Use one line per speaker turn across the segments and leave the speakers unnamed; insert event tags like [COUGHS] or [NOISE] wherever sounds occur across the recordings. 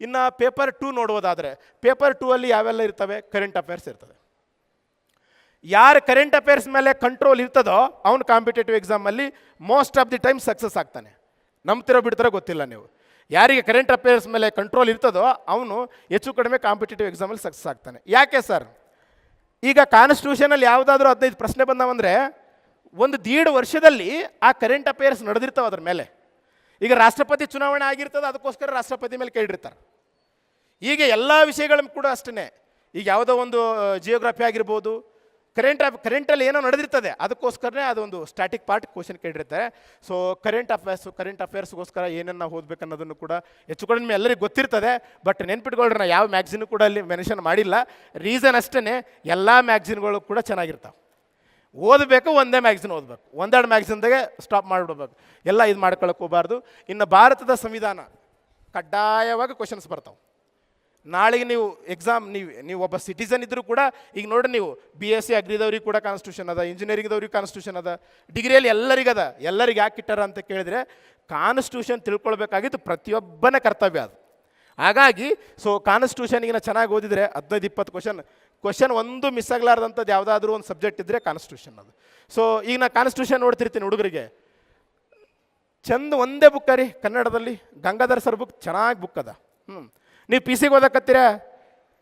ಇನ್ನು paper two ನೋಡುವುದಾದರೆ paper two ಅಲ್ಲಿ ಯಾವೆಲ್ಲ ಇರ್ತವೆ? ಕರೆಂಟ್ ಅಫೇರ್ಸ್ ಇರ್ತದೆ. ಯಾರು ಕರೆಂಟ್ ಅಫೇರ್ಸ್ ಮೇಲೆ ಕಂಟ್ರೋಲ್ ಇರ್ತದೋ, ಅವನು ಕಾಂಪಿಟೇಟಿವ್ ಎಕ್ಸಾಮಲ್ಲಿ most of the time success ಆಗ್ತಾನೆ. ನಂಬ್ತಿರೋ ಬಿಡ್ತಾರೋ ಗೊತ್ತಿಲ್ಲ ನೀವು. ಯಾರಿಗೆ ಕರೆಂಟ್ ಅಫೇರ್ಸ್ ಮೇಲೆ ಕಂಟ್ರೋಲ್ ಇರ್ತದೋ, ಅವನು ಹೆಚ್ಚು ಕಡಿಮೆ ಕಾಂಪಿಟೇಟಿವ್ ಎಕ್ಸಾಮಲ್ಲಿ ಸಕ್ಸಸ್ ಆಗ್ತಾನೆ. ಯಾಕೆ ಸರ್ ಈಗ ಕಾನ್ಸ್ಟಿಟ್ಯೂಷನಲ್ಲಿ ಯಾವುದಾದ್ರೂ ಹದಿನೈದು ಪ್ರಶ್ನೆ ಬಂದವಂದರೆ, ಒಂದು ದೀಡ್ ವರ್ಷದಲ್ಲಿ ಆ ಕರೆಂಟ್ ಅಫೇರ್ಸ್ ನಡೆದಿರ್ತಾವೆ ಅದ್ರ ಮೇಲೆ. ಈಗ ರಾಷ್ಟ್ರಪತಿ ಚುನಾವಣೆ ಆಗಿರ್ತದೆ, ಅದಕ್ಕೋಸ್ಕರ ರಾಷ್ಟ್ರಪತಿ ಮೇಲೆ ಕೇಳಿರ್ತಾರೆ. ಹೀಗೆ ಎಲ್ಲ ವಿಷಯಗಳ ಕೂಡ ಅಷ್ಟೇ ಈಗ ಯಾವುದೋ ಒಂದು ಜಿಯೋಗ್ರಫಿ ಆಗಿರ್ಬೋದು ಕರೆಂಟ್ ಆಫ್ ಕರೆಂಟಲ್ಲಿ ಏನೋ ನಡೆದಿರ್ತದೆ, ಅದಕ್ಕೋಸ್ಕರನೇ ಅದೊಂದು ಸ್ಟ್ಯಾಟಿಕ್ ಪಾರ್ಟ್ ಕ್ವಶನ್ ಕೇಳಿರ್ತಾರೆ. ಸೊ ಕರೆಂಟ್ ಅಫೇರ್ಸು ಕರೆಂಟ್ ಅಫೇರ್ಸ್ಗೋಸ್ಕರ ಏನನ್ನ ಓದ್ಬೇಕು ಅನ್ನೋದನ್ನು ಕೂಡ ಹೆಚ್ಚು ಕಡಿಮೆ ಎಲ್ಲರಿಗೂ ಗೊತ್ತಿರ್ತದೆ. ಬಟ್ ನೆನ್ಪಿಟ್ಕೊಳ್ರಿ ನಾ ಯಾವ ಮ್ಯಾಗ್ಝಿನ್ ಕೂಡ ಅಲ್ಲಿ ಮೆನ್ಷನ್ ಮಾಡಿಲ್ಲ. ರೀಸನ್ ಅಷ್ಟೇ ಎಲ್ಲ ಮ್ಯಾಗ್ಝಿನ್ಗಳು ಕೂಡ ಚೆನ್ನಾಗಿರ್ತಾವೆ. ಓದಬೇಕು, ಒಂದೇ ಮ್ಯಾಗ್ಝಿನ್ ಓದಬೇಕು. ಒಂದೆರಡು ಮ್ಯಾಗ್ಝಿನ್ದಾಗೆ ಸ್ಟಾಪ್ ಮಾಡಿಬಿಡ್ಬೇಕು. ಎಲ್ಲ ಇದು ಮಾಡ್ಕೊಳಕ್ಕೆ ಹೋಗಬಾರ್ದು. ಇನ್ನು ಭಾರತದ ಸಂವಿಧಾನ ಕಡ್ಡಾಯವಾಗಿ ಕ್ವಶನ್ಸ್ ಬರ್ತಾವೆ. ನಾಳೆಗೆ ನೀವು ಎಕ್ಸಾಮ್ ನೀವು ನೀವು ಒಬ್ಬ ಸಿಟಿಸನ್ ಇದ್ದರೂ ಕೂಡ, ಈಗ ನೋಡಿ ನೀವು ಬಿ ಎಸ್ ಸಿ ಅಗ್ರಿದವ್ರಿಗೆ ಕೂಡ ಕಾನ್ಸ್ಟಿಟ್ಯೂಷನ್ ಅದ ಇಂಜಿನಿಯರಿಂಗ್ದವ್ರಿಗೆ ಕಾನ್ಸ್ಟಿಟ್ಯೂಷನ್ ಅದ ಡಿಗ್ರಿಯಲ್ಲಿ ಎಲ್ಲರಿಗದ ಎಲ್ಲರಿಗೆ ಯಾಕೆ ಇಟ್ಟಾರ ಅಂತ ಕೇಳಿದ್ರೆ ಕಾನ್ಸ್ಟಿಟ್ಯೂಷನ್ ತಿಳ್ಕೊಳ್ಬೇಕಾಗಿತ್ತು ಪ್ರತಿಯೊಬ್ಬನ ಕರ್ತವ್ಯ ಅದು. ಹಾಗಾಗಿ ಸೊ ಕಾನ್ಸ್ಟಿಟ್ಯೂಷನ್ಗಿನ ಚೆನ್ನಾಗಿ ಓದಿದರೆ, ಹದಿನೈದು, ಇಪ್ಪತ್ತು ಕ್ವಶನ್ ಕ್ವಶನ್ ಒಂದು ಮಿಸ್ ಆಗಲಾರ್ದಂಥದ್ದು ಯಾವುದಾದ್ರೂ ಒಂದು ಸಬ್ಜೆಕ್ಟ್ ಇದ್ದರೆ ಕಾನ್ಸ್ಟಿಟ್ಯೂಷನ್ ಅದು. ಸೊ ಈಗ ನಾನು ಕಾನ್ಸ್ಟಿಟ್ಯೂಷನ್ ನೋಡ್ತಿರ್ತೀನಿ ಹುಡುಗರಿಗೆ. ಚಂದ ಒಂದೇ ಬುಕ್ಕ ರೀ ಕನ್ನಡದಲ್ಲಿ, ಗಂಗಾಧರ್ ಸರ್ ಬುಕ್ ಚೆನ್ನಾಗಿ ಬುಕ್ ಅದ. ಹ್ಞೂ ನೀವು ಪಿ ಸಿಗೆ ಓದಕತ್ತೀರ?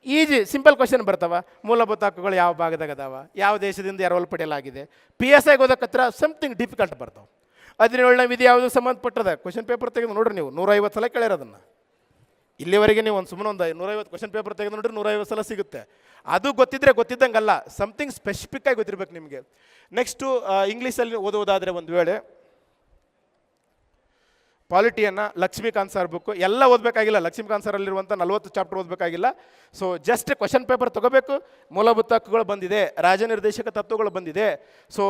ಈಜಿ ಸಿಂಪಲ್ ಕ್ವಶನ್ ಬರ್ತಾವ. ಮೂಲಭೂತ ಹಕ್ಕುಗಳು ಯಾವ ಭಾಗದಾಗ ಅದಾವ? ಯಾವ ದೇಶದಿಂದ ಯಾರು ಪಡೆಯಲಾಗಿದೆ? ಪಿ ಎಸ್ ಐಗೆ ಓದಕತ್ತಿರ? ಸಮಥಿಂಗ್ ಡಿಫಿಕಲ್ಟ್ ಬರ್ತಾವೆ. ಹದಿನೇಳನೇ ವಿಧಿ ಯಾವುದು ಸಂಬಂಧಪಟ್ಟದ? ಕ್ವಶನ್ ಪೇಪರ್ ತೆಗೆದು ನೋಡ್ರಿ ನೀವು. ನೂರೈವತ್ತು ಸಲ ಕೇಳಿರೋದನ್ನು ಇಲ್ಲಿವರೆಗೆ ನೀವು ಒಂದು ಸುಮ್ಮನೆ ಒಂದು ನೂರೈವತ್ತು ಕ್ವಶನ್ ಪೇಪರ್ ತೆಗೆದು ನೋಡ್ರಿ ನೂರೈವತ್ತು ಸಲ ಸಿಗುತ್ತೆ. ಅದು ಗೊತ್ತಿದ್ರೆ ಗೊತ್ತಿದ್ದಂಗಲ್ಲ. ಸಮಥಿಂಗ್ ಸ್ಪೆಸಿಫಿಕ್ ಆಗಿ ಗೊತ್ತಿರ್ಬೇಕು ನಿಮಗೆ. ನೆಕ್ಸ್ಟು ಇಂಗ್ಲೀಷಲ್ಲಿ ಓದುವುದಾದರೆ ಒಂದು ವೇಳೆ ಪಾಲಿಟಿಯನ್ನು ಲಕ್ಷ್ಮೀಕಾಂತ್ ಸರ್ ಬುಕ್ ಎಲ್ಲ ಓದಬೇಕಾಗಿಲ್ಲ. ಲಕ್ಷ್ಮೀಕಾಂತ್ ಸರಲ್ಲಿರುವಂಥ ನಲವತ್ತು ಚಾಪ್ಟರ್ ಓದಬೇಕಾಗಿಲ್ಲ. ಸೊ ಜಸ್ಟ್ ಕ್ವಶನ್ ಪೇಪರ್ ತಗೋಬೇಕು. ಮೂಲಭೂತ ಹಕ್ಕುಗಳು ಬಂದಿದೆ. ರಾಜನಿರ್ದೇಶಕ ತತ್ವಗಳು ಬಂದಿದೆ. ಸೊ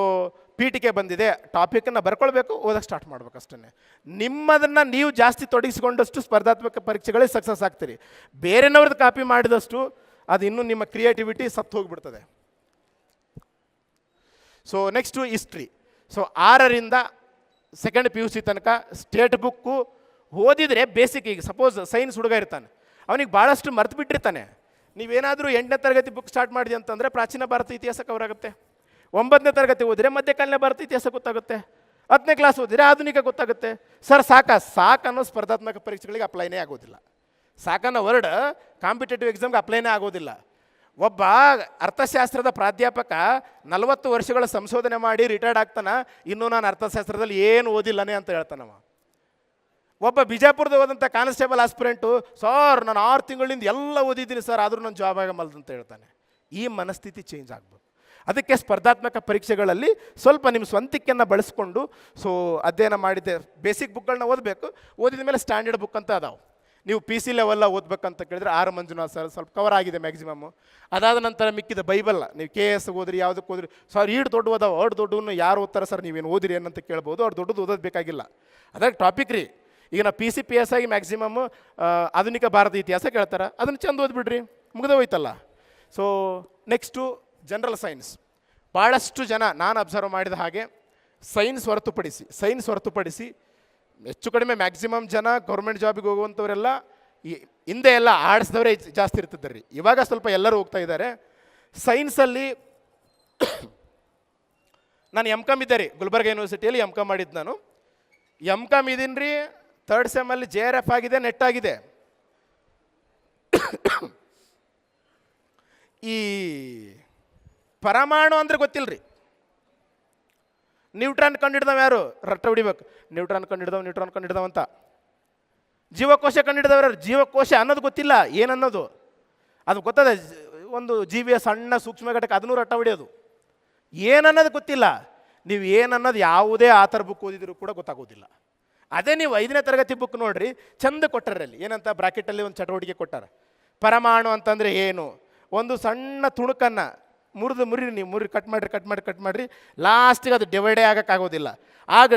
ಪೀಠಿಕೆ ಬಂದಿದೆ. ಟಾಪಿಕನ್ನು ಬರ್ಕೊಳ್ಬೇಕು. ಓದಕ್ಕೆ ಸ್ಟಾರ್ಟ್ ಮಾಡ್ಬೇಕು ಅಷ್ಟೇ ನಿಮ್ಮದನ್ನು ನೀವು ಜಾಸ್ತಿ ತೊಡಗಿಸಿಕೊಂಡಷ್ಟು ಸ್ಪರ್ಧಾತ್ಮಕ ಪರೀಕ್ಷೆಗಳೇ ಸಕ್ಸಸ್ ಆಗ್ತೀರಿ. ಬೇರೆನವ್ರದ್ದು ಕಾಪಿ ಮಾಡಿದಷ್ಟು ಅದು ಇನ್ನೂ ನಿಮ್ಮ ಕ್ರಿಯೇಟಿವಿಟಿ ಸತ್ತು ಹೋಗಿಬಿಡ್ತದೆ. ಸೊ ನೆಕ್ಸ್ಟು ಹಿಸ್ಟ್ರಿ ಸೊ ಆರರಿಂದ ಸೆಕೆಂಡ್ ಪಿ ಯು ಸಿ ತನಕ ಸ್ಟೇಟ್ ಬುಕ್ಕು ಓದಿದರೆ ಬೇಸಿಕ್ ಈಗ ಸಪೋಸ್ ಸೈನ್ಸ್ ಹುಡುಗ ಇರ್ತಾನೆ. ಅವನಿಗೆ ಭಾಳಷ್ಟು ಮರ್ತು ಬಿಟ್ಟಿರ್ತಾನೆ. ನೀವೇನಾದರೂ ಎಂಟನೇ ತರಗತಿ ಬುಕ್ ಸ್ಟಾರ್ಟ್ ಮಾಡಿದೆ ಅಂತಂದರೆ ಪ್ರಾಚೀನ ಭಾರತ ಇತಿಹಾಸ ಕವರ್ ಆಗುತ್ತೆ ಒಂಬತ್ತನೇ ತರಗತಿ ಓದಿದ್ರೆ ಮಧ್ಯಕಾಲೀನ ಭಾರತ ಇತಿಹಾಸ ಗೊತ್ತಾಗುತ್ತೆ. ಹತ್ತನೇ ಕ್ಲಾಸ್ ಓದಿದ್ರೆ ಆಧುನಿಕ ಗೊತ್ತಾಗುತ್ತೆ. ಸರ್ ಸಾಕ, ಸಾಕ್ ಅನ್ನೋ ಸ್ಪರ್ಧಾತ್ಮಕ ಪರೀಕ್ಷೆಗಳಿಗೆ ಅಪ್ಲೈನೇ ಆಗೋದಿಲ್ಲ. ಸಾಕನ್ನೋ ವರ್ಡ್ ಕಾಂಪಿಟೇಟಿವ್ ಎಕ್ಸಾಮ್ಗೆ ಅಪ್ಲೈನೇ ಆಗೋದಿಲ್ಲ. ಒಬ್ಬ ಅರ್ಥಶಾಸ್ತ್ರದ ಪ್ರಾಧ್ಯಾಪಕ ನಲವತ್ತು ವರ್ಷಗಳ ಸಂಶೋಧನೆ ಮಾಡಿ ರಿಟೈರ್ಡ್ ಆಗ್ತಾನೆ, ಇನ್ನೂ ನಾನು ಅರ್ಥಶಾಸ್ತ್ರದಲ್ಲಿ ಏನು ಓದಿಲ್ಲನೇ ಅಂತ ಹೇಳ್ತಾನವ. ಒಬ್ಬ ಬಿಜಾಪುರದ ಹೋದಂಥ ಕಾನ್ಸ್ಟೇಬಲ್ ಆಸ್ಪಿರೆಂಟು ಸರ್, ನಾನು ಆರು ತಿಂಗಳಿಂದ ಎಲ್ಲ ಓದಿದ್ದೀನಿ ಸರ್, ಆದರೂ ನಾನು ಜಾಬ್ ಆಗಮಲ್ದು ಅಂತ ಹೇಳ್ತಾನೆ. ಈ ಮನಸ್ಥಿತಿ ಚೇಂಜ್ ಆಗ್ಬೋದು. ಅದಕ್ಕೆ ಸ್ಪರ್ಧಾತ್ಮಕ ಪರೀಕ್ಷೆಗಳಲ್ಲಿ ಸ್ವಲ್ಪ ನಿಮ್ಮ ಸ್ವಂತಿಕೆಯನ್ನು ಬಳಸ್ಕೊಂಡು ಸೊ ಅಧ್ಯಯನ ಮಾಡಿದ್ದೆ ಬೇಸಿಕ್ ಬುಕ್ಗಳನ್ನ ಓದಬೇಕು, ಓದಿದ ಮೇಲೆ ಸ್ಟ್ಯಾಂಡರ್ಡ್ ಬುಕ್ ಅಂತ ಅದಾವೆ. ನೀವು ಪಿ ಸಿ ಲೆವೆಲ್ಲ ಓದಬೇಕಂತ ಕೇಳಿದ್ರೆ ಆರು ಮಂಜುನಾಥ್ ಸರ್ ಸ್ವಲ್ಪ ಕವರ್ ಆಗಿದೆ ಮ್ಯಾಕ್ಸಿಮಮ್ಮು ಅದಾದ ನಂತರ ಮಿಕ್ಕಿದ ಬೈಬಲ್ಲ ನೀವು ಕೆ ಎಸ್ ಓದ್ರಿ ಯಾವುದಕ್ಕೆ ಓದ್ರಿ. ಸರ್ ಈಡು ದೊಡ್ಡ ಓದಾವ ಅಷ್ಟು ದೊಡ್ಡನ್ನು ಯಾರು ಓದ್ತಾರೆ ಸರ್ ನೀವೇನು ಓದಿರಿ ಏನಂತ ಕೇಳ್ಬೋದು. ಅವ್ರು ದೊಡ್ಡದು ಓದೋದು ಬೇಕಾಗಿಲ್ಲ. ಅದಕ್ಕೆ ಟಾಪಿಕ್ ರೀ. ಈಗ ನಾವು ಪಿ ಸಿ ಪಿ ಎಸ್ ಆಗಿ ಮ್ಯಾಕ್ಸಿಮಮ್ ಆಧುನಿಕ ಭಾರತ ಇತಿಹಾಸ ಕೇಳ್ತಾರೆ. ಅದನ್ನು ಚೆಂದ ಓದ್ಬಿಡ್ರಿ. ಮುಗಿದ ಹೋಯ್ತಲ್ಲ ಸೊ ನೆಕ್ಸ್ಟು ಜನರಲ್ ಸೈನ್ಸ್ ಭಾಳಷ್ಟು ಜನ ನಾನು ಅಬ್ಸರ್ವ್ ಮಾಡಿದ ಹಾಗೆ ಸೈನ್ಸ್ ಹೊರತುಪಡಿಸಿ ಸೈನ್ಸ್ ಹೊರತುಪಡಿಸಿ ಹೆಚ್ಚು ಕಡಿಮೆ ಮ್ಯಾಕ್ಸಿಮಮ್ ಜನ ಗೌರ್ಮೆಂಟ್ ಜಾಬಿಗೆ ಹೋಗುವಂಥವರೆಲ್ಲ ಈ ಹಿಂದೆ ಎಲ್ಲ ಆರ್ಟ್ಸ್ದವರೇ ಜಾಸ್ತಿ ಇರ್ತಿದ್ದಾರೆ ಇವಾಗ ಸ್ವಲ್ಪ ಎಲ್ಲರೂ ಹೋಗ್ತಾ ಇದ್ದಾರೆ. ಸೈನ್ಸಲ್ಲಿ [COUGHS] ನಾನು ಎಂ ಕಾಮ್ ಇದ್ದೆ ರೀ, ಗುಲ್ಬರ್ಗ ಯೂನಿವರ್ಸಿಟಿಯಲ್ಲಿ ಎಂ ಕಾಮ್ ಮಾಡಿದ್ದು ನಾನು. ಎಂ ಕಾಮ್ ಇದ್ದೀನಿ ರೀ ತರ್ಡ್ ಸೆಮ್ಮಲ್ಲಿ ಜೆ ಆರ್ ಎಫ್ ಆಗಿದೆ ನೆಟ್ ಆಗಿದೆ. [COUGHS] ಈ ಪರಮಾಣು ಅಂದ್ರೆ ಗೊತ್ತಿಲ್ಲ ರೀ ನ್ಯೂಟ್ರಾನ್ ಕಂಡಿಡ್ದವ ಯಾರು? ರಟ್ಟ ಹೊಡಿಬೇಕು ನ್ಯೂಟ್ರಾನ್ ಕಂಡು ಕಂಡಿಡ್ದವ, ನ್ಯೂಟ್ರಾನ್ ಕಂಡಿಡ್ದವ ಅಂತ. ಜೀವಕೋಶ ಕಂಡಿಡ್ದವ್ರು ಜೀವಕೋಶ ಅನ್ನೋದು ಗೊತ್ತಿಲ್ಲ. ಏನನ್ನೋದು? ಅದು ಗೊತ್ತದೆ? ಒಂದು ಜೀವಿಯ ಸಣ್ಣ ಸೂಕ್ಷ್ಮ ಘಟಕ, ಅದನ್ನೂ ರಟ್ಟ ಹೊಡಿಯೋದು ಏನನ್ನೋದು ಗೊತ್ತಿಲ್ಲ. ನೀವು ಏನನ್ನೋದು ಯಾವುದೇ ಆತರ ಬುಕ್ ಓದಿದ್ರು ಕೂಡ ಗೊತ್ತಾಗೋದಿಲ್ಲ. ಅದೇ ನೀವು ಐದನೇ ತರಗತಿ ಬುಕ್ ನೋಡ್ರಿ, ಚಂದ ಕೊಟ್ಟರಲ್ಲಿ ಏನಂತ ಬ್ರಾಕೆಟಲ್ಲಿ ಒಂದು ಚಟುವಟಿಕೆ ಕೊಟ್ಟಾರ. ಪರಮಾಣು ಅಂತಂದರೆ ಏನು? ಒಂದು ಸಣ್ಣ ತುಣುಕನ್ನು ಮುರಿದು ಮುರಿ ನೀವು ಮುರಿ ಕಟ್ ಮಾಡಿರಿ ಕಟ್ ಮಾಡಿ ಕಟ್ ಮಾಡಿರಿ. ಲಾಸ್ಟಿಗೆ ಅದು ಡಿವೈಡೇ ಆಗೋಕ್ಕಾಗೋದಿಲ್ಲ. ಆಗ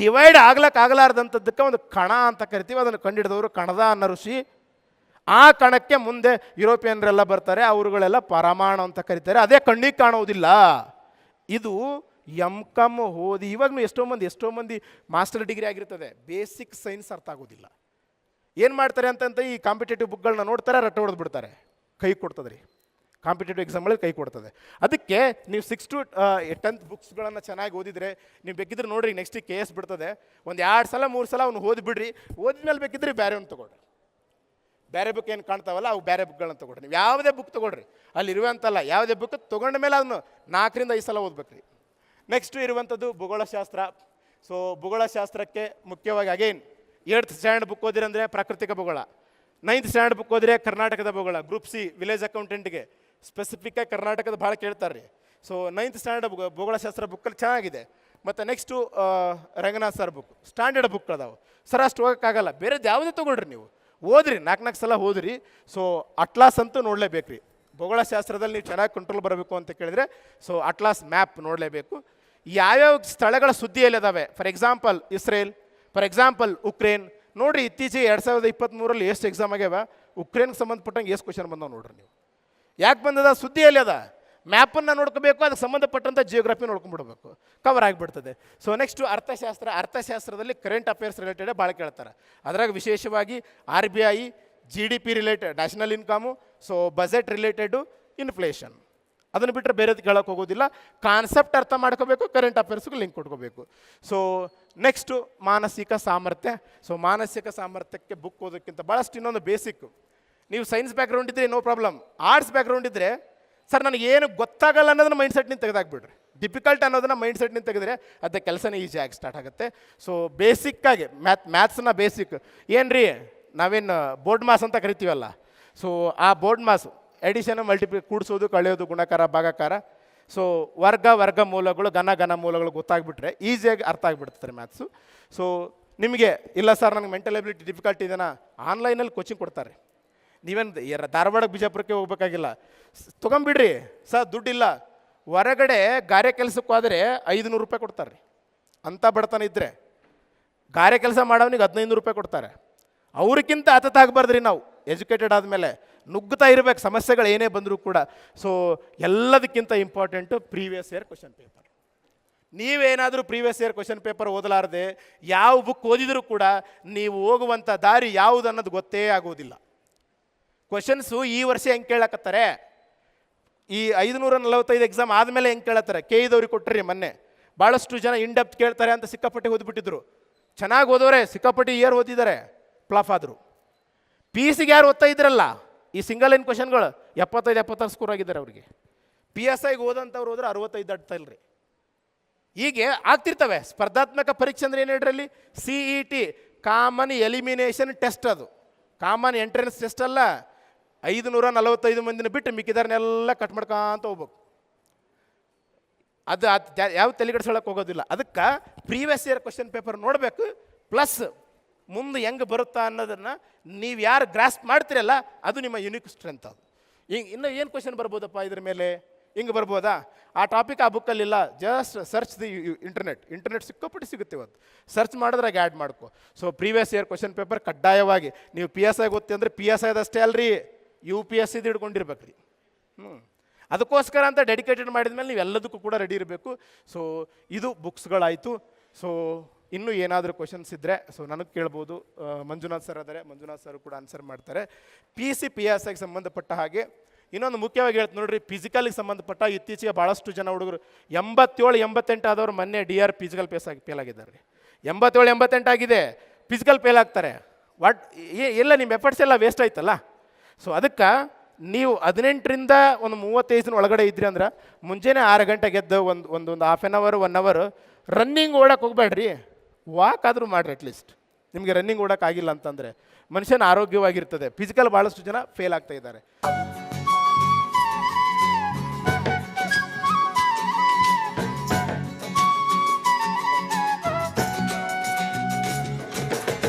ಡಿವೈಡ್ ಆಗ್ಲಕ್ಕಾಗಲಾರ್ದಂಥದ್ದಕ್ಕೆ ಒಂದು ಕಣ ಅಂತ ಕರಿತೀವಿ. ಅದನ್ನು ಕಂಡಿಡಿದವರು ಕಣದ ಅನ್ನೋ ಋಷಿ ಆ ಕಣಕ್ಕೆ ಮುಂದೆ ಯುರೋಪಿಯನ್ರೆಲ್ಲ ಬರ್ತಾರೆ, ಅವರುಗಳೆಲ್ಲ ಪರಮಾಣು ಅಂತ ಕರೀತಾರೆ. ಅದೇ ಕಣ್ಣಿಗೆ ಕಾಣೋದಿಲ್ಲ ಇದು ಎಂ ಕಮ್ ಓದಿ, ಇವಾಗಲೂ ಎಷ್ಟೋ ಮಂದಿ ಎಷ್ಟೋ ಮಂದಿ ಮಾಸ್ಟರ್ ಡಿಗ್ರಿ ಆಗಿರ್ತದೆ. ಬೇಸಿಕ್ ಸೈನ್ಸ್ ಅರ್ಥ ಆಗೋದಿಲ್ಲ. ಏನು ಮಾಡ್ತಾರೆ ಅಂತಂತ ಈ ಕಾಂಪಿಟೇಟಿವ್ ಬುಕ್ಗಳನ್ನ ನೋಡ್ತಾರೆ, ರಟ್ಟ ಹೊಡೆದು ಬಿಡ್ತಾರೆ ಕೈ ಕೊಡ್ತದೆ ರೀ ಕಾಂಪಿಟೇಟಿವ್ ಎಕ್ಸಾಮ್ಗಳಲ್ಲಿ ಕೈ ಕೊಡ್ತದೆ. ಅದಕ್ಕೆ ನೀವು ಸಿಕ್ಸ್ ಟು ಟೆಂತ್ ಬುಕ್ಸ್ಗಳನ್ನು ಚೆನ್ನಾಗಿ ಓದಿದರೆ, ನೀವು ಬೇಕಿದ್ರೆ ನೋಡ್ರಿ ನೆಕ್ಸ್ಟ್ ಕೆ ಎಸ್ ಬಿಡ್ತದೆ. ಒಂದು ಎರಡು ಸಲ, ಮೂರು ಸಲ ಅವ್ನು ಓದಿ ಬಿಡ್ರಿ. ಓದಿದ್ಮೇಲೆ ಬೇಕಿದ್ರೆ ಬೇರೆ ಒಂದು ತೊಗೊಳ್ರಿ. ಬೇರೆ ಬುಕ್ ಏನು ಕಾಣ್ತಾವಲ್ಲ, ಅವು ಬೇರೆ ಬುಕ್ಗಳನ್ನು ತೊಗೊಳ್ರಿ. ನೀವು ಯಾವುದೇ ಬುಕ್ ತೊಗೊಳ್ರಿ. ಅಲ್ಲಿ ಇರುವಂತಲ್ಲ, ಯಾವುದೇ ಬುಕ್ ತೊಗೊಂಡ ಮೇಲೆ ಅದನ್ನು ನಾಲ್ಕರಿಂದ ಐದು ಸಲ ಓದ್ಬೇಕ್ರಿ. ನೆಕ್ಸ್ಟು ಇರುವಂಥದ್ದು ಭೂಗೋಳಶಾಸ್ತ್ರ. ಸೊ ಭೂಗೋಳಶಾಸ್ತ್ರಕ್ಕೆ ಮುಖ್ಯವಾಗಿ ಅಗೇನ್ ಏಳ್ತ್ ಸ್ಟ್ಯಾಂಡ್ ಬುಕ್ ಓದಿರಂದರೆ ಪ್ರಾಕೃತಿಕ ಭೂಗೋಳ. ನೈನ್ತ್ ಸ್ಟ್ಯಾಂಡರ್ಡ್ ಬುಕ್ ಓದಿದ್ರೆ ಕರ್ನಾಟಕದ ಭೂಗೋಳ ಗ್ರೂಪ್ ಸಿ ವಿಲೇಜ್ ಅಕೌಂಟೆಂಟ್ಗೆ ಸ್ಪೆಸಿಫಿಕ್ಕಾಗಿ ಕರ್ನಾಟಕದ ಭಾಳ ಕೇಳ್ತಾರೆ ರೀ ಸೊ ನೈನ್ತ್ ಸ್ಟ್ಯಾಂಡರ್ಡ್ ಬುಕ್ ಭೂಗೋಳಶಾಸ್ತ್ರ ಬುಕ್ಕಲ್ಲಿ ಚೆನ್ನಾಗಿದೆ. ಮತ್ತು next Ranganath sir book standard book ಅದಾವೆ. ಸರ್ ಅಷ್ಟು ಹೋಗೋಕ್ಕಾಗಲ್ಲ. ಬೇರೆದು ಯಾವುದೇ ತೊಗೊಳ್ರಿ ನೀವು? ಓದ್ರಿ. ನಾಲ್ಕು ನಾಲ್ಕು ಸಲ ಓದ್ರಿ. ಸೊ ಅಟ್ಲಾಸ್ ಅಂತೂ ನೋಡಲೇಬೇಕು ರೀ ಭೂಗೋಳಶಾಸ್ತ್ರದಲ್ಲಿ ನೀವು ಚೆನ್ನಾಗಿ ಕಂಟ್ರೋಲ್ ಬರಬೇಕು ಅಂತ ಕೇಳಿದ್ರೆ ಸೊ ಅಟ್ಲಾಸ್ ಮ್ಯಾಪ್ ನೋಡಲೇಬೇಕು. ಯಾವ್ಯಾವ ಸ್ಥಳಗಳ ಸುದ್ದಿಯಲ್ಲಿ ಅದಾವೆ? For example Israel for example Ukraine ನೋಡಿರಿ, ಇತ್ತೀಚೆಗೆ ಎರಡು ಸಾವಿರದ ಇಪ್ಪತ್ತ್ಮೂರಲ್ಲಿ ಎಷ್ಟು ಎಕ್ಸಾಮ್ ಆಗ್ಯಾವ? ಉಕ್ರೇನ್ಗೆ ಸಂಬಂಧಪಟ್ಟಂಗೆ ಎಷ್ಟು ಕ್ವಶನ್ ಬಂದಾವೆ ನೋಡ್ರಿ ನೀವು. ಯಾಕೆ ಬಂದದ? ಸುದ್ದಿಯಲ್ಲಿ ಅದ. ಮ್ಯಾಪನ್ನು ನೋಡ್ಕೋಬೇಕು, ಅದಕ್ಕೆ ಸಂಬಂಧಪಟ್ಟಂಥ ಜಿಯೋಗ್ರಫಿ ನೋಡ್ಕೊಂಡ್ಬಿಡ್ಬೇಕು ಕವರ್ ಆಗಿಬಿಡ್ತದೆ. ಸೊ ನೆಕ್ಸ್ಟು ಅರ್ಥಶಾಸ್ತ್ರ, ಅರ್ಥಶಾಸ್ತ್ರದಲ್ಲಿ ಕರೆಂಟ್ ಅಫೇರ್ಸ್ ರಿಲೇಟೆಡ್ ಭಾಳ ಕೇಳ್ತಾರೆ. ಅದರಾಗ ವಿಶೇಷವಾಗಿ R B I G D P related national income so budget related inflation ಅದನ್ನು ಬಿಟ್ಟರೆ ಬೇರೆದು ಕೇಳೋಕೆ ಹೋಗೋದಿಲ್ಲ. ಕಾನ್ಸೆಪ್ಟ್ ಅರ್ಥ ಮಾಡ್ಕೋಬೇಕು ಕರೆಂಟ್ ಅಫೇರ್ಸ್ಗೆ ಲಿಂಕ್ ಕೊಟ್ಕೋಬೇಕು. ಸೊ ನೆಕ್ಸ್ಟು ಮಾನಸಿಕ ಸಾಮರ್ಥ್ಯ. ಸೊ ಮಾನಸಿಕ ಸಾಮರ್ಥ್ಯಕ್ಕೆ ಬುಕ್ ಓದೋಕ್ಕಿಂತ ಭಾಳಷ್ಟು ಇನ್ನೊಂದು ಬೇಸಿಕ್ಕು ನೀವು ಸೈನ್ಸ್ ಬ್ಯಾಕ್ಗ್ರೌಂಡ್ ಇದ್ದರೆ ನೋ ಪ್ರಾಬ್ಲಮ್ ಆರ್ಟ್ಸ್ ಬ್ಯಾಕ್ಗ್ರೌಂಡ್ ಇದ್ದರೆ ಸರ್ ನನಗೆ ಏನು ಗೊತ್ತಾಗಲ್ಲ ಅನ್ನೋದನ್ನ ಮೈಂಡ್ ಸೆಟ್ನಿಂದ ತೆಗೆದಾಕ್ಬಿಡ್ರಿ. ಡಿಫಿಕಲ್ಟ್ ಅನ್ನೋದನ್ನ ಮೈಂಡ್ ಸೆಟ್ನಿಂದ ತೆಗೆದ್ರೆ ಅದಕ್ಕೆ ಕೆಲಸನೇ ಆಗಿ ಸ್ಟಾರ್ಟ್ ಆಗುತ್ತೆ. ಸೊ ಬೇಸಿಕ್ಕಾಗಿ ಮ್ಯಾತ್ ಮ್ಯಾಥ್ಸ್ನ ಬೇಸಿಕ್ ಏನು ರೀ ನಾವೇನು ಬೋರ್ಡ್ ಮಾಸ್ ಅಂತ ಕರಿತೀವಲ್ಲ? ಸೊ ಆ ಬೋರ್ಡ್ ಮಾಸ್ ಎಡಿಷನ್ ಮಲ್ಟಿಪ್ಲಿ ಕೂಡಿಸೋದು, ಕಳೆಯೋದು, ಗುಣಕಾರ, ಭಾಗಾಕಾರ. ಸೊ ವರ್ಗ ವರ್ಗ ಮೂಲಗಳು, ಘನ ಘನ ಮೂಲಗಳು ಗೊತ್ತಾಗ್ಬಿಟ್ರೆ ಈಸಿಯಾಗಿ ಅರ್ಥ ಆಗಿಬಿಡ್ತಾರೆ ಮ್ಯಾಥ್ಸು ಸೊ ನಿಮಗೆ, ಇಲ್ಲ ಸರ್ ನನಗೆ ಮೆಂಟಲ್ ಎಬಿಲಿಟಿ ಡಿಫಿಕಲ್ಟಿ ಇದೆಯಾ? ಆನ್ಲೈನಲ್ಲಿ ಕೋಚಿಂಗ್ ಕೊಡ್ತಾರೆ. ನೀವೇನು ಧಾರವಾಡಕ್ಕೆ ಬಿಜಾಪುರಕ್ಕೆ ಹೋಗ್ಬೇಕಾಗಿಲ್ಲ. ತೊಗೊಂಬಿಡ್ರಿ. ಸರ್, ದುಡ್ಡಿಲ್ಲ. ಹೊರಗಡೆ ಗಾರೆ ಕೆಲಸಕ್ಕೆ ಹೋದರೆ ಐದುನೂರು ರೂಪಾಯಿ ಕೊಡ್ತಾರೆ ರೀ ಅಂಥ ಬಡತನ ಇದ್ದರೆ ಗಾರೆ ಕೆಲಸ ಮಾಡೋನಿಗೆ ಹದಿನೈದು ರೂಪಾಯಿ ಕೊಡ್ತಾರೆ. ಅವ್ರಿಗಿಂತ ಆಗಬಾರ್ದು ರೀ ನಾವು. ಎಜುಕೇಟೆಡ್ ಆದಮೇಲೆ ನುಗ್ಗುತ್ತಾ ಇರಬೇಕು. ಸಮಸ್ಯೆಗಳು ಏನೇ ಬಂದರೂ ಕೂಡ. ಸೊ ಎಲ್ಲದಕ್ಕಿಂತ important previous year question paper ನೀವೇನಾದರೂ ಪ್ರೀವಿಯಸ್ ಇಯರ್ ಕ್ವಶನ್ ಪೇಪರ್ ಓದಲಾರದೆ, ಯಾವ ಬುಕ್ ಓದಿದರೂ ಕೂಡ ನೀವು ಹೋಗುವಂಥ ದಾರಿ ಯಾವುದು ಅನ್ನೋದು ಗೊತ್ತೇ ಆಗೋದಿಲ್ಲ. ಕ್ವಶನ್ಸು ಈ ವರ್ಷ ಹೆಂಗೆ ಕೇಳಕತ್ತಾರೆ? ಈ ಐದುನೂರ ನಲವತ್ತೈದು ಎಕ್ಸಾಮ್ ಆದಮೇಲೆ ಹೆಂಗೆ ಕೇಳತ್ತಾರೆ? ಕೆ ಇದವ್ರಿಗೆ ಕೊಟ್ಟರಿ ಮೊನ್ನೆ. ಭಾಳಷ್ಟು ಜನ ಇನ್ ಡೆಪ್ತ್ ಕೇಳ್ತಾರೆ ಅಂತ ಸಿಕ್ಕಾಪಟ್ಟೆ ಓದ್ಬಿಟ್ಟಿದ್ರು. ಚೆನ್ನಾಗಿ ಓದೋರೆ, ಸಿಕ್ಕಾಪಟ್ಟೆ ಇಯರ್ ಓದಿದ್ದಾರೆ. ಪ್ಲಾಫ್ ಆದರು. ಪಿ ಸಿಗೆ ಯಾರು ಓದ್ತಾ ಇದ್ರಲ್ಲ? ಈ ಸಿಂಗಲ್ ಲೈನ್ ಕ್ವಶನ್ಗಳು ಎಪ್ಪತ್ತೈದು, ಎಪ್ಪತ್ತಾರು ಸ್ಕೋರ್ ಆಗಿದ್ದಾರೆ ಅವರಿಗೆ. ಪಿ ಎಸ್ ಐಗೆ ಓದಂಥವ್ರು ಹೋದ್ರೆ ಅರವತ್ತೈದು ದಾಟ್ತಾ ಇಲ್ರಿ. ಹೀಗೆ ಆಗ್ತಿರ್ತವೆ. ಸ್ಪರ್ಧಾತ್ಮಕ ಪರೀಕ್ಷೆ ಅಂದ್ರೆ ಏನು ಹೇಳ್ರಲ್ಲಿ C E T common elimination test ಅದು. ಕಾಮನ್ ಎಂಟ್ರೆನ್ಸ್ ಟೆಸ್ಟ್ ಅಲ್ಲ. ಐದು ನೂರ ನಲವತ್ತೈದು ಮಂದಿನ ಬಿಟ್ಟು ಮಿಕ್ಕಿದಾರನ್ನೆಲ್ಲ ಕಟ್ ಮಾಡ್ಕೊಂತ ಹೋಗ್ಬೇಕು. ಅದು ಅದು ಯಾವ ತಲೆಗಡಿಸೋಳಕ್ಕೆ ಹೋಗೋದಿಲ್ಲ. ಅದಕ್ಕೆ ಪ್ರೀವಿಯಸ್ ಇಯರ್ ಕ್ವಶನ್ ಪೇಪರ್ ನೋಡಬೇಕು. ಪ್ಲಸ್ ಮುಂದೆ ಹೆಂಗೆ ಬರುತ್ತಾ ಅನ್ನೋದನ್ನು ನೀವು ಯಾರು ಗ್ರಾಸ್ಪ್ ಮಾಡ್ತೀರಲ್ಲ, ಅದು ನಿಮ್ಮ ಯುನಿಕ್ ಸ್ಟ್ರೆಂತ್ ಅದು. ಹಿಂಗೆ ಇನ್ನೂ ಏನು ಕ್ವಶನ್ ಬರ್ಬೋದಪ್ಪ ಇದ್ರ ಮೇಲೆ? ಹಿಂಗೆ ಬರ್ಬೋದಾ? ಆ ಟಾಪಿಕ್ ಆ ಬುಕ್ಕಲ್ಲಿಲ್ಲ just search the internet internet ಸಿಕ್ಕಪಟ್ಟು ಸಿಗುತ್ತೆ ಇವತ್ತು. ಸರ್ಚ್ ಮಾಡಿದ್ರಾಗ ಆ್ಯಡ್ ಮಾಡ್ಕೊ. So previous year question paper ಕಡ್ಡಾಯವಾಗಿ. ನೀವು ಪಿ ಎಸ್ ಐ ಗೊತ್ತಿ ಅಂದರೆ ಪಿ ಎಸ್ ಐದಷ್ಟೇ ಅಲ್ರಿ. ಯು ಪಿ ಎಸ್ ಸಿದು ಹಿಡ್ಕೊಂಡಿರ್ಬೇಕು ರೀ ಹ್ಞೂ ಅದಕ್ಕೋಸ್ಕರ ಅಂತ ಡೆಡಿಕೇಟೆಡ್ ಮಾಡಿದ ಮೇಲೆ ನೀವು ಎಲ್ಲದಕ್ಕೂ ಕೂಡ ರೆಡಿ ಇರಬೇಕು. ಸೊ ಇದು ಬುಕ್ಸ್ಗಳಾಯಿತು ಸೊ ಇನ್ನೂ ಏನಾದರೂ ಕ್ವಶನ್ಸ್ ಇದ್ದರೆ ಸೊ ನನಗೆ ಕೇಳ್ಬೋದು. ಮಂಜುನಾಥ್ ಸರ್ ಆದರೆ ಮಂಜುನಾಥ್ ಸರ್ ಕೂಡ ಆನ್ಸರ್ ಮಾಡ್ತಾರೆ. ಪಿ ಸಿ ಪಿ ಎಸ್ ಐಗೆ ಸಂಬಂಧಪಟ್ಟ ಹಾಗೆ, ಇನ್ನೊಂದು ಮುಖ್ಯವಾಗಿ ಹೇಳ್ತು ನೋಡ್ರಿ ಫಿಸಿಕಲ್ಗೆ ಸಂಬಂಧಪಟ್ಟ ಇತ್ತೀಚೆಗೆ ಭಾಳಷ್ಟು ಜನ ಹುಡುಗರು, ಎಂಬತ್ತೇಳು, ಎಂಬತ್ತೆಂಟು ಆದವ್ರು ಮೊನ್ನೆ ಡಿ ಆರ್ ಫಿಸಿಕಲ್ ಪೇಸ್ ಆಗಿ ಫೇಲ್ ಆಗಿದ್ದಾರೆ ರೀ. ಎಂಬತ್ತೇಳು, ಎಂಬತ್ತೆಂಟು ಆಗಿದೆ ಫಿಸಿಕಲ್ ಫೇಲ್ ಆಗ್ತಾರೆ. ವಾಟ್ ಎಲ್ಲ ನಿಮ್ಮ ಎಫರ್ಟ್ಸ್ ಎಲ್ಲ ವೇಸ್ಟ್ ಆಯ್ತಲ್ಲ? ಸೊ ಅದಕ್ಕೆ ನೀವು ಹದಿನೆಂಟರಿಂದ ಒಂದು ಮೂವತ್ತೈದು ದಿನ ಒಳಗಡೆ ಇದ್ರಿ ಅಂದ್ರೆ ಮುಂಜಾನೆ ಆರು ಗಂಟೆಗೆ ಎದ್ದು ಒಂದು ಒಂದು ಒಂದು half an hour one hour running ಓಡಕ್ಕೆ ಹೋಗ್ಬೇಡ್ರಿ. ವಾಕ್ ಆದರೂ ಮಾಡಿರಿ ಅಟ್ಲೀಸ್ಟ್ ನಿಮಗೆ ರನ್ನಿಂಗ್ ಓಡಕ್ಕೆ ಆಗಿಲ್ಲ ಅಂತಂದರೆ ಮನುಷ್ಯನ ಆರೋಗ್ಯವಾಗಿರ್ತದೆ. ಫಿಸಿಕಲ್ ಭಾಳಷ್ಟು ಜನ ಫೇಲ್ ಆಗ್ತಾ ಇದ್ದಾರೆ.